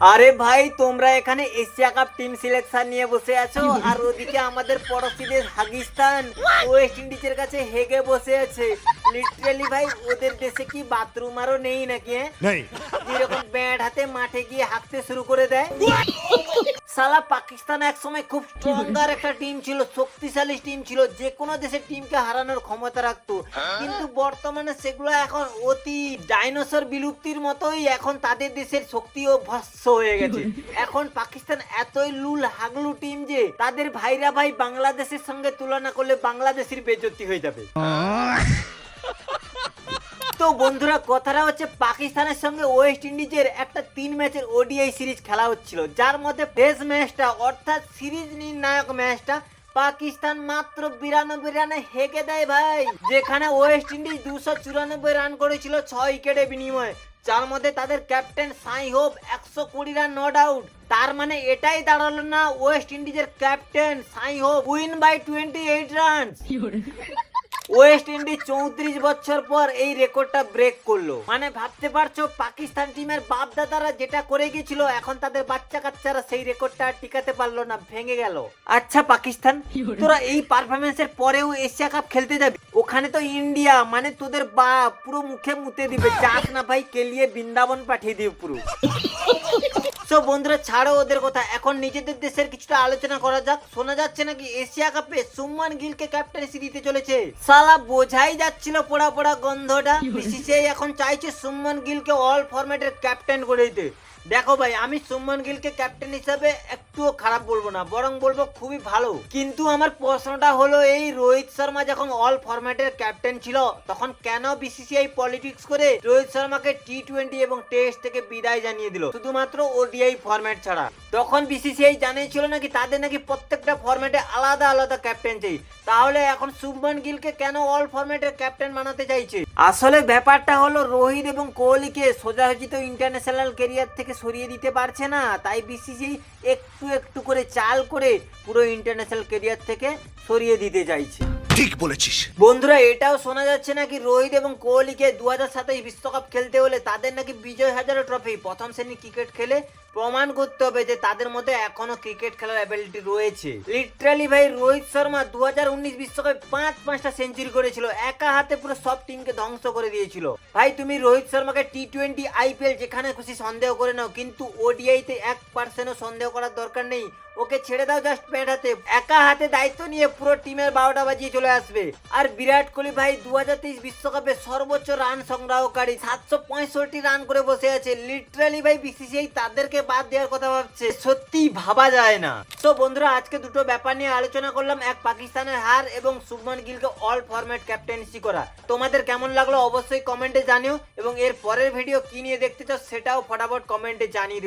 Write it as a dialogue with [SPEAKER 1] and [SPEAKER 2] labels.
[SPEAKER 1] আরে ভাই তোমরা এখানে এশিয়া কাপ টিম সিলেকশন নিয়ে বসে আছো? আর ওদিকে আমাদের পড়োশীদের পাকিস্তান ওয়েস্ট ইন্ডিজের কাছে হেগে বসে আছে। লিটারালি ভাই ওদের দেশে কি বাথরুম আরও নেই নাকি হ্যাঁ?
[SPEAKER 2] नहीं
[SPEAKER 1] যেরকম ব্যাট হাতে মাঠে গিয়ে হাঁকতে শুরু করে দেয়। সালা পাকিস্তান এক সময় খুব স্ট্রঙ্গার একটা টিম ছিল শক্তিশালী টিম ছিল যে কোনো দেশের টিমকে হারানোর ক্ষমতা রাখতো। কিন্তু বর্তমানে সেগুলো এখন অতি ডাইনোসর বিলুপ্তির মতোই এখন তাদের দেশের শক্তিও ভস্য হয়ে গেছে। এখন পাকিস্তান এতই লুল হাগলু টিম যে তাদের ভাইরা ভাই বাংলাদেশের সঙ্গে তুলনা করলে বাংলাদেশের বেজতি হয়ে যাবে। তো বন্ধুরা, কথাটা হচ্ছে পাকিস্তানের সঙ্গে ওয়েস্ট ইন্ডিজের একটা তিন ম্যাচের ওডিআই সিরিজ খেলা হচ্ছিল। যার মধ্যে টেস্ট ম্যাচটা অর্থাৎ সিরিজ নির্ণায়ক ম্যাচটা পাকিস্তান মাত্র বিরানব্বই রানে হেগে দেয় ভাই। যেখানে ওয়েস্ট ইন্ডিজ দুশো চুরানব্বই রান করেছিল ছয় উইকেটে বিনিময়ে। যার মধ্যে তাদের ক্যাপ্টেন সাই হোপ একশো কুড়ি রান নট আউট তার মানে এটাই দাঁড়াল না ওয়েস্ট ইন্ডিজের captain Shai Hope win by twenty eight run West Indies চৌত্রিশ বছর পর এই রেকর্ডটা ব্রেক করল। মানে ভাবতে পারছ, পাকিস্তান টিমের বাপ দাদারা যেটা করে গেছিল, এখন তাদের বাচ্চা কাচ্চারা সেই রেকর্ডটা টিকাতে পারল না, ভেঙে গেল। আচ্ছা পাকিস্তান, তোরা এই পারফরমেন্সের পরেও এশিয়া কাপ খেলতে যাবি? ওখানে তো ইন্ডিয়া মানে তোদের বাপ, পুরো মুখে মুতে দিবে। চাস না ভাই কেলিয়ে বৃন্দাবন পাঠিয়ে দিবে পুরো। তো বন্ধুরা ছাড়ো ওদের কথা। এখন নিজেদের দেশের কিছুটা আলোচনা করা যাক। শোনা যাচ্ছে নাকি এশিয়া কাপে সুমান গিলকে ক্যাপ্টেন্সি দিতে চলেছে। সালা বোঝাই যাচ্ছিল পোড়া পোড়া গন্ধটা। বিসিসিআই এখন চাইছে সুমন গিলকে অল ফরম্যাটের ক্যাপ্টেন করে দিতে। দেখো ভাই আমি সুমন গিলকে ক্যাপ্টেন হিসাবে একটুও খারাপ বলব না, বরং বলব খুবই ভালো। কিন্তু আমার প্রশ্নটা হলো, এই রোহিত শর্মা যখন অল ফরম্যাটের ক্যাপ্টেন ছিল, তখন কেন বিসিসিআই পলিটিক্স করে রোহিত শর্মাকে টি টোয়েন্টি এবং টেস্ট থেকে বিদায় জানিয়ে দিল? শুধুমাত্র ওডিআই ফরম্যাট ছাড়া। তখন বিসিসিআই জানিয়েছিল নাকি তাদের নাকি প্রত্যেকটা ফরম্যাটে আলাদা আলাদা ক্যাপ্টেন চাই। তাহলে এখন শুভমান গিলকে কেন অল ফরম্যাটের ক্যাপ্টেন বানাতে চাইছে? আসলে ব্যাপারটা হলো, রোহিত এবং কোহলিকে সোজাসুজি তো ইন্টারন্যাশনাল কেরিয়ার থেকে সরিয়ে দিতে পারছে না, তাই বিসিসিআই একটু একটু করে চাল করে পুরো ইন্টারন্যাশনাল কেরিয়ার থেকে সরিয়ে দিতে চাইছে।
[SPEAKER 2] ঠিক বলেছিস।
[SPEAKER 1] বন্ধুরা এটাও শোনা যাচ্ছে নাকি রোহিত এবং কোহলিকে দু হাজার সাতাশ বিশ্বকাপ খেলতে হলে তাদের নাকি বিজয় হাজারে ট্রফি প্রথম শ্রেণির ক্রিকেট খেলে প্রমাণ করতে হবে যে তাদের মধ্যে এখনও ক্রিকেট খেলার অ্যাবিলিটি রয়েছে। লিটারালি ভাই, রোহিত শর্মা দু হাজার উনিশ বিশ্বকাপে পাঁচ, পাঁচটা সেঞ্চুরি করেছিল। একা হাতে পুরো সব টিমকে ধ্বংস করে দিয়েছিল। ভাই, তুমি রোহিত শর্মাকে টি টোয়েন্টি আইপিএল যেখানে খুশি সন্দেহ করে নাও, কিন্তু ওডিআইতে এক পার্সেন্টও সন্দেহ করার দরকার নেই। ওকে ছেড়ে দাও জাস্ট প্যাট হাতে। একা হাতে দায়িত্ব নিয়ে পুরো টিমের বারোটা বাজিয়ে চলে আসবে। আর বিরাট কোহলি ভাই দু হাজার তেইশ বিশ্বকাপে সর্বোচ্চ রান সংগ্রহকারী, সাতশো পঁয়ষট্টি রান করে বসে আছে। লিটারালি ভাই বিসিসিআই তাদেরকে বাদ দেওয়ার কথা ভাবছে সত্যি ভাবা যায় না। তো বন্ধুরা, আজকে দুটো ব্যাপার নিয়ে আলোচনা করলাম, এক পাকিস্তানের হার এবং শুভমান গিলকে অল ফরম্যাট ক্যাপ্টেন্সি করা। তোমাদের কেমন লাগল অবশ্যই কমেন্টে জানিও, এবং এর পরের ভিডিও কি নিয়ে দেখতে চাও সেটাও ফটাফট কমেন্টে জানিয়ে দিও।